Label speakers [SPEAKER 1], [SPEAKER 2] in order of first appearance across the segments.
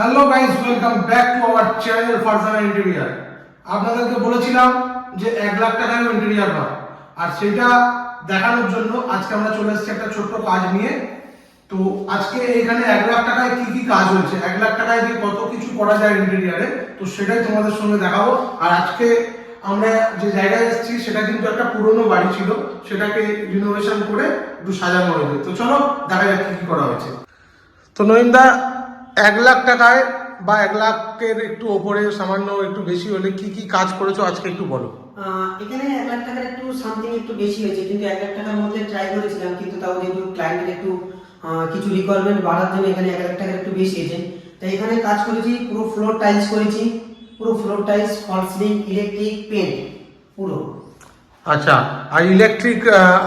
[SPEAKER 1] Hello guys welcome back to our channel Farzana interior আপনাদেরকে বলেছিলাম যে এক লাখ টাকায় ইন্টেরিয়ার হয় আর সেটা দেখানোর জন্য আজকে আমরা চলে এসেছি একটা ছোট্ট কাজ নিয়ে। তো আজকে এখানে এক লাখ টাকায় কি কি কাজ হয়েছে? এক লাখ টাকায় দিয়ে কত কিছু করা যায় ইন্টেরিয়ারে তো সেটাই তোমাদের সঙ্গে দেখাবো। আর আজকে আমরা যে জায়গায় এসেছি, সেটা কিন্তু একটা পুরনো বাড়ি ছিল। সেটাকে রিনোভেশন করে একটু সাজানো হয়েছে। তো চলো, দেখা যাক কি কি করা হয়েছে। তো নইন্দা এক লাখ টাকায় বা এক লাখের একটু ওপরে সামান্য একটু বেশি হলে কি কি কাজ করেছ আজকে একটু বলো।
[SPEAKER 2] এখানে এক লাখ টাকার একটু সামথিং একটু বেশি হয়েছে কিন্তু এক লাখ টাকার মধ্যে ট্রাই করেছিলাম কিন্তু তাও যেহেতু ক্লায়েন্টের একটু কিছু রিকোয়ারমেন্ট বাড়ার জন্য এখানে এক লাখ টাকার একটু বেশি হয়েছে। তাই এখানে কাজ করেছি পুরো ফ্লোর টাইলস করেছি পুরো floor tiles fall ceiling electric paint পুরো।
[SPEAKER 1] আচ্ছা আর ইলেকট্রিক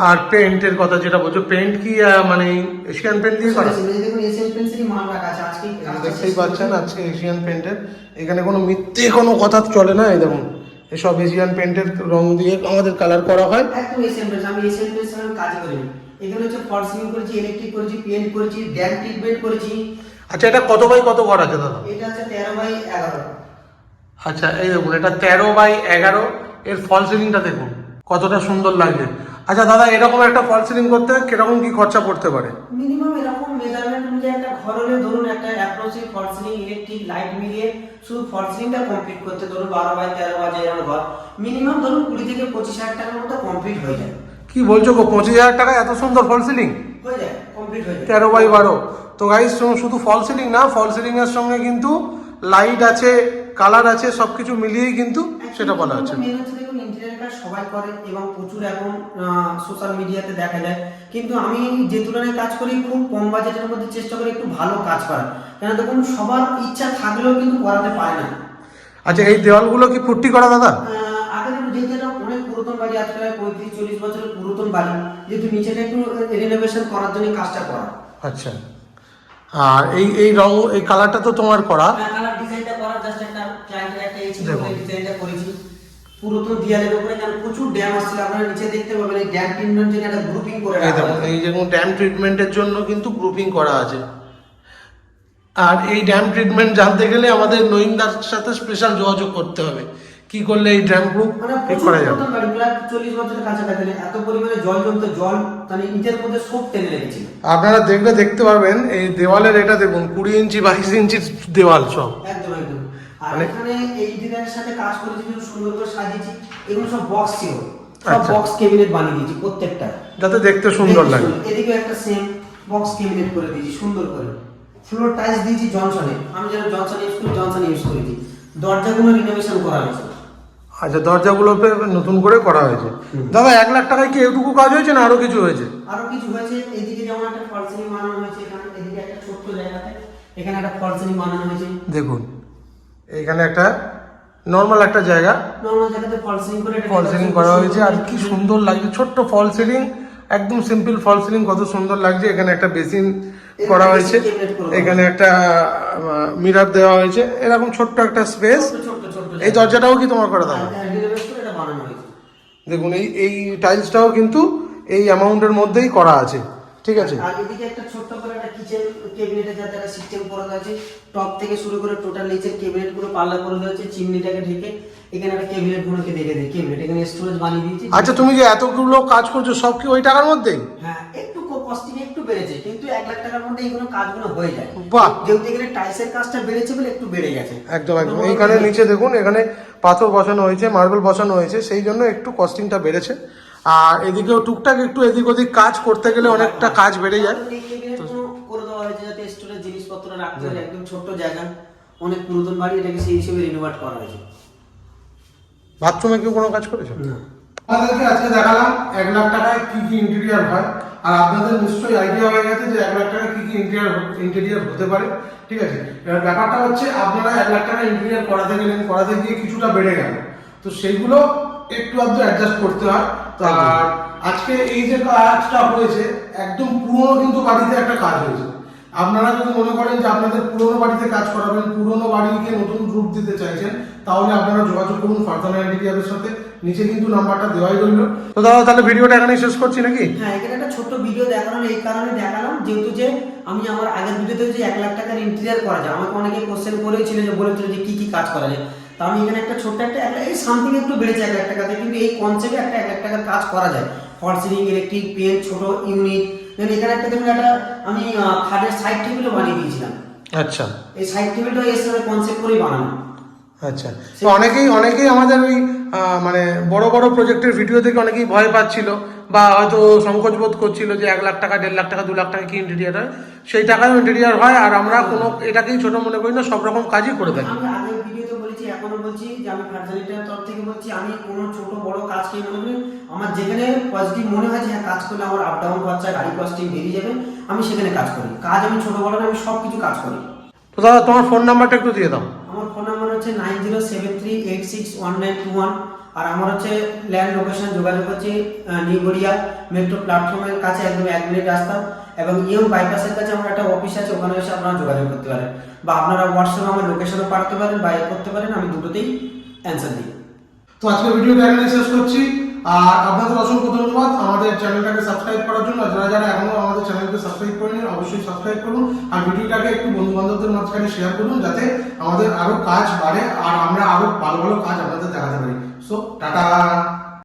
[SPEAKER 1] আর পেন্টের কথা যেটা বলছো পেন্ট কি মানে এশিয়ান পেন্ট দিয়ে করা?
[SPEAKER 2] দেখুন এসএল পেন্সিলই মাল রাখা আছে আজকে
[SPEAKER 1] দেখতেই পাচ্ছেন আজকে এশিয়ান পেন্টের এখানে কোনো মিথ্যে কোনো কথা চলে না এই দেখুন। এসব এশিয়ান পেন্টের রং দিয়ে আমাদের কালার করা হয়।
[SPEAKER 2] একদম এসএল পেন্স আমি এসএল পেন্স আমি কাজ করিনি এখানে হচ্ছে ফল সিলিং করেছি ইলেকট্রিক করেছি পেন্ট করেছি ড্যাম ট্রিটমেন্ট করেছি।
[SPEAKER 1] আচ্ছা এটা কত বাই কত ঘর আছে দাদা?
[SPEAKER 2] এটা হচ্ছে তেরো বাই এগারো।
[SPEAKER 1] আচ্ছা এই দেখুন এটা তেরো বাই এগারো। এর ফল সিলিংটা দেখুন কতটা সুন্দর লাগছে। আচ্ছা দাদা এরকম একটা ফল সিলিং করতে কীরকম কি খরচা পড়তে পারে?
[SPEAKER 2] মিনিমাম এরকম মেজারমেন্ট অনুযায়ী একটা ঘর হলে ধরুন একটা অ্যাপ্রোচে ফল সিলিং ইলেকট্রিক লাইট মিলিয়ে শুধু ফল সিলিংটা কমপ্লিট করতে ধরুন বারো বাই তেরো বাই এরকম ঘর মিনিমাম ধরুন কুড়ি থেকে পঁচিশ হাজার টাকার মতো কমপ্লিট হয়ে যায়।
[SPEAKER 1] কি বলছো গো পঁচিশ হাজার টাকা এত সুন্দর ফল সিলিং
[SPEAKER 2] হয়ে যায় কমপ্লিট হয়ে যায়।
[SPEAKER 1] তেরো বাই বারো। তো গাইজ শুধু ফল সিলিং না ফল সিলিং এর সঙ্গে কিন্তু লাইট আছে কালার আছে সবকিছু মিলিয়েই কিন্তু সেটা বলা হচ্ছে
[SPEAKER 2] মেন হচ্ছে দেখুন ইন্টেরিয়ার কাজ সবাই করে এবং প্রচুর এখন সোশ্যাল মিডিয়াতে দেখা যায়। কিন্তু আমি যে তুলনায় কাজ করি খুব কম বাজেটের মধ্যে চেষ্টা করি একটু ভালো কাজ করার। কেন দেখুন সবার ইচ্ছা থাকলেও কিন্তু করাতে পারে না।
[SPEAKER 1] আচ্ছা এই দেওয়ালগুলো কি পুট্টি করা দাদা?
[SPEAKER 2] আগে যেহেতু অনেক পুরাতন বাড়ি আজকে পঁয়ত্রিশ চল্লিশ বছরের পুরাতন বাড়ি যেহেতু নিচেটা একটু রিনোভেশন করার জন্য কাজটা করা।
[SPEAKER 1] আচ্ছা। আর এই এই রং এই কালারটা তো তোমার করা।
[SPEAKER 2] কালার ডিজাইনটা করার জাস্ট একটা ক্লায়েন্টের একটা এই ছিল
[SPEAKER 1] দেখুন।
[SPEAKER 2] বলে ডিজাইনটা করেছি পুরাতন দেয়ালের উপরে কারণ প্রচুর ড্যাম আসছিল? আপনারা নিচে দেখতে পাবেন এই ড্যাম টিনের জন্য একটা গ্রুপিং করে
[SPEAKER 1] এই যেমন ড্যাম ট্রিটমেন্টের জন্য কিন্তু গ্রুপিং করা আছে। আর এই ড্যাম ট্রিটমেন্ট জানতে গেলে আমাদের নইন্দার সাথে স্পেশাল যোগাযোগ করতে হবে। কি করলে এই ড্যাম গ্রুপ
[SPEAKER 2] মানে
[SPEAKER 1] ঠিক করা যাবে?
[SPEAKER 2] চল্লিশ বছরের কাছাকাছি। এত পরিমাণে জল জমতো জল মানে ইটের মধ্যে সব টেনে রেখেছিল।
[SPEAKER 1] আপনারা দেখলে দেখতে পারবেন এই দেওয়ালের এটা দেখুন কুড়ি ইঞ্চি বাইশ ইঞ্চির দেওয়াল সব।
[SPEAKER 2] একদম একদম। আর
[SPEAKER 1] মানে-
[SPEAKER 2] এখানে এই ডিজাইনের সাথে কাজ করেছি কিন্তু সুন্দর করে সাজিয়েছি এগুলো সব বক্স ছিল। সব
[SPEAKER 1] আচ্ছা।
[SPEAKER 2] বক্স ক্যাবিনেট বানিয়ে দিয়েছি প্রত্যেকটা।
[SPEAKER 1] যাতে দেখতে সুন্দর লাগে।
[SPEAKER 2] এদিকে একটা সেম বক্স ক্যাবিনেট করে দিয়েছি সুন্দর করে। ফ্লোর টাইলস দিয়েছি জনসনে। আমি যেন জনসন ইউজ করি জনসন ইউজ করেছি। দরজাগুলো রিনোভেশন করা হয়েছে।
[SPEAKER 1] আচ্ছা দরজাগুলোতে নতুন করে করা হয়েছে। দাদা এক লাখ টাকায় কি এটুকু কাজ হয়েছে না আরও কিছু হয়েছে?
[SPEAKER 2] আরও কিছু হয়েছে। এদিকে যেমন একটা ফলসিনি বানানো হয়েছে এখানে এদিকে একটা ছোট্ট জায়গাতে। এখানে একটা ফলসিনি বানানো হয়েছে।
[SPEAKER 1] দেখুন এখানে একটা নর্মাল একটা জায়গা। ফল সিলিং করা হয়েছে। আর কি সুন্দর লাগছে। ছোট্ট ফল সিলিং একদম সিম্পল ফল সিলিং কত সুন্দর লাগছে। এখানে একটা বেসিন করা হয়েছে। এখানে একটা মিরার দেওয়া হয়েছে। এরকম ছোট্ট একটা স্পেস এই দরজাটাও কি তোমার করা
[SPEAKER 2] করে এটা বানানো হয়েছে।
[SPEAKER 1] দেখুন এই এই টাইলসটাও কিন্তু এই অ্যামাউন্টের মধ্যেই করা আছে। ঠিক আছে।
[SPEAKER 2] আর এদিকে একটা ছোট্ট করে একটা কিচেন ক্যাবিনেটের যাতে একটা সিস্টেম করা আছে টপ থেকে শুরু করে টোটাল নিচের ক্যাবিনেটগুলো পাল্লা করে দেওয়া হয়েছে চিমনিটাকে ঢেকে এখানে একটা ক্যাবিনেট গুলোকে দেখে দিই ক্যাবিনেট এখানে স্টোরেজ বানিয়ে দিয়েছি।
[SPEAKER 1] আচ্ছা তুমি যে এতগুলো কাজ করছ সব কি ওই টাকার মধ্যেই?
[SPEAKER 2] হ্যাঁ একটু কস্টিং একটু বেড়েছে কিন্তু এক লাখ টাকার মধ্যে এইগুলো কাজগুলো হয়ে যায়।
[SPEAKER 1] বাহ।
[SPEAKER 2] যেহেতু এখানে টাইলসের কাজটা বেড়েছে বলে একটু বেড়ে গেছে।
[SPEAKER 1] একদম একদম। এইখানে নিচে দেখুন এখানে পাথর বসানো হয়েছে মার্বেল বসানো হয়েছে সেই জন্য একটু কস্টিংটা বেড়েছে। আর এদিকেও টুকটাক একটু এদিক ওদিক কাজ করতে গেলে অনেকটা কাজ বেড়ে যায়।
[SPEAKER 2] করে দেওয়া হয়েছে যাতে স্টোরেজ জিনিসপত্র রাখতে পারে একদম ছোট্ট জায়গা অনেক পুরাতন বাড়ি এটাকে সেই হিসেবে রিনোভেট করা হয়েছে।
[SPEAKER 1] বাথরুমে কি কোনো কাজ করেছ?
[SPEAKER 2] না।
[SPEAKER 1] আপনাদেরকে আজকে দেখালাম এক লাখ টাকায় কি কি ইন্টেরিয়ার হয় আর আপনাদের নিশ্চয়ই আইডিয়া হয়ে গেছে যে এক লাখ টাকায় কি কি ইন্টেরিয়ার ইন্টেরিয়ার হতে পারে ঠিক আছে? এবার ব্যাপারটা হচ্ছে আপনারা এক লাখ টাকা ইন্টেরিয়ার করাতে গেলেন করাতে গিয়ে কিছুটা বেড়ে গেল। তো সেইগুলো একটু আধটু অ্যাডজাস্ট করতে হয়। তো আর আজকে এই যে কাজটা হয়েছে একদম পুরনো কিন্তু বাড়িতে একটা কাজ হয়েছে। আপনারা যদি মনে করেন যে আপনাদের পুরনো বাড়িতে কাজ করাবেন পুরনো বাড়িকে নতুন রূপ দিতে চাইছেন তাহলে আপনারা যোগাযোগ করুন ফারদানা ইন্টেরিয়ারের সাথে। নিচে কিন্তু নাম্বারটা দেওয়াই রইল। তো দাদা তাহলে ভিডিওটা এখানেই শেষ করছি নাকি?
[SPEAKER 2] হ্যাঁ এখানে একটা ছোট্ট ভিডিও দেখানোর এই কারণে দেখালাম যেহেতু যে আমি আমার আগের ভিডিওতে যে এক লাখ টাকার ইন্টেরিয়ার করা যায় আমাকে অনেকে কোশ্চেন করেছিল যে বলেছিল যে কি কি কাজ করা যায়। আমি এখানে একটা ছোট্ট একটা এক এই সামথিং একটু বেড়েছে এক লাখ টাকাতে কিন্তু এই কনসেপ্টে একটা এক লাখ টাকার কাজ করা যায়। ফল সিলিং ইলেকট্রিক পেন ছোট ইউনিট দেন এখানে একটা দেখুন একটা আমি খাটের সাইড টেবিলও বানিয়ে দিয়েছিলাম।
[SPEAKER 1] আচ্ছা।
[SPEAKER 2] এই সাইড টেবিলটা এর সাথে কনসেপ্ট করেই বানানো।
[SPEAKER 1] আচ্ছা। তো অনেকেই অনেকেই আমাদের ওই মানে বড় বড় প্রজেক্টের ভিডিও দেখে অনেকেই ভয় পাচ্ছিল বা হয়তো সংকোচ বোধ করছিল যে এক লাখ টাকা দেড় লাখ টাকা দু লাখ টাকা কি ইন্টেরিয়ার হয়? সেই টাকায় ইন্টেরিয়ার হয় আর আমরা কোনো এটাকেই ছোট মনে করি না সব রকম কাজই করে থাকি।
[SPEAKER 2] ভিডিওতে বলেছি যে আমি ফার্জালিটার তরফ থেকে বলছি আমি কোনো ছোট বড় কাজকে মনে করি আমার যেখানে পজিটিভ মনে হয় যে হ্যাঁ কাজ করলে আমার আপ ডাউন খরচা গাড়ি কস্টিং বেরিয়ে যাবে আমি সেখানে কাজ করি। কাজ আমি ছোট বড় আমি সব কিছু কাজ করি।
[SPEAKER 1] তো দাদা তোমার ফোন নাম্বারটা একটু দিয়ে দাও।
[SPEAKER 2] আমার ফোন নাম্বার হচ্ছে nine zero seven three eight six one nine two one আর আমার হচ্ছে ল্যান্ড লোকেশন যোগাযোগ হচ্ছে নিগড়িয়া মেট্রো প্ল্যাটফর্মের কাছে একদম এক মিনিট রাস্তা এবং ইউ বাইপাসের কাছে আমার একটা অফিস আছে, ওখানে এসে আপনারা যোগাযোগ করতে পারেন বা আপনারা হোয়াটসঅ্যাপে আমার লোকেশনও পাঠাতে পারেন বা করতে পারেন, আমি দুটোতেই অ্যান্সার দিই।
[SPEAKER 1] তো আজকে ভিডিওটা এখানে শেষ করছি। আর আপনাদের অসংখ্য ধন্যবাদ আমাদের চ্যানেলটাকে সাবস্ক্রাইব করার জন্য। যারা যারা এখনও আমাদের চ্যানেলকে সাবস্ক্রাইব করেনি, অবশ্যই সাবস্ক্রাইব করুন আর ভিডিওটাকে একটু বন্ধু বান্ধবদের মাঝখানে শেয়ার করুন যাতে আমাদের আরও কাজ বাড়ে আর আমরা আরও ভালো ভালো কাজ আপনাদের দেখাতে পারি। So tata!